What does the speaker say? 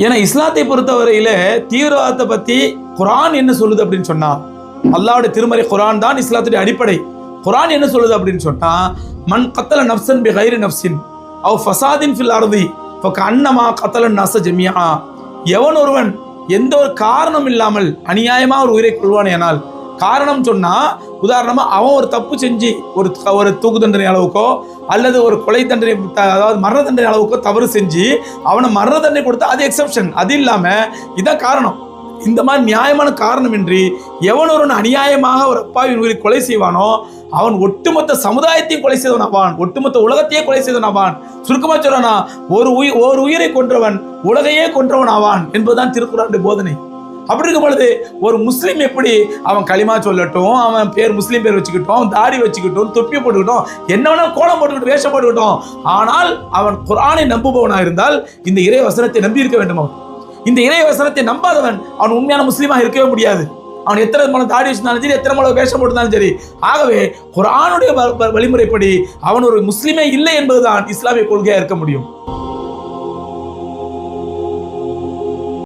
ஏன்னா இஸ்லாத்தை பொறுத்தவரையில தீவிரவாதத்தை பத்தி குரான் என்ன சொல்லுது அப்படின்னு சொன்னா அல்லாவுடைய திருமறை குரான் தான் இஸ்லாத்துடைய அடிப்படை. குரான் என்ன சொல்லுது அப்படின்னு சொன்னா மண் கத்தல நப்சன் பி கைரி நப்சின் அவ் ஃபசாதின் ஃபில் ஆறுதி இப்போ கண்ணமா கத்தல நச ஜெமியா எவன் ஒருவன் எந்த ஒரு காரணம் இல்லாமல் அநியாயமா ஒரு உயிரை கொள்வானேனால் காரணம் சொன்னால் உதாரணமாக அவன் ஒரு தப்பு செஞ்சு ஒரு ஒரு தூக்கு தண்டனை அளவுக்கோ அல்லது ஒரு கொலை தண்டனை அதாவது மரண தண்டனை அளவுக்கோ தவறு செஞ்சு அவனை மரண தண்டனை கொடுத்தா அது எக்ஸப்ஷன் அது இல்லாமல் இதான் காரணம். இந்த மாதிரி நியாயமான காரணமின்றி எவன் ஒருவன் அநியாயமாக ஒரு அப்பாவின் உயிரை கொலை செய்வானோ அவன் ஒட்டுமொத்த சமுதாயத்தையும் கொலை செய்தவன் ஆவான் ஒட்டுமொத்த உலகத்தையே கொலை செய்தவன் ஆவான் சுருக்கமாக சொல்றானா ஒரு உயிர் ஒரு உயிரை கொன்றவன் உலகையே கொன்றவன் ஆவான் என்பதுதான் திருக்குறானுடைய போதனை. அப்படி இருக்கும் பொழுது ஒரு முஸ்லீம் எப்படி அவன் களிமா சொல்லட்டும் அவன் பேர் முஸ்லீம் பேர் வச்சுக்கிட்டோம் தாடி வச்சுக்கிட்டோம் தொப்பி போட்டுக்கிட்டோம் என்ன வேணா கோலம் போட்டுக்கிட்டு வேஷம் போட்டுக்கிட்டோம். ஆனால் அவன் குரானை நம்புபவனாக இருந்தால் இந்த இறை வசனத்தை நம்பி இருக்க வேண்டும்? அவன் இந்த இறை வசனத்தை நம்பாதவன் அவன் உண்மையான முஸ்லீமாக இருக்கவே முடியாது. அவன் எத்தனை மலம் தாடி வச்சிருந்தாலும் சரி எத்தனை மலம் வேஷம் போட்டிருந்தாலும் சரி. ஆகவே குரானுடைய வழிமுறைப்படி அவன் ஒரு முஸ்லீமே இல்லை என்பதுதான் இஸ்லாமிய கொள்கையாக இருக்க முடியும்.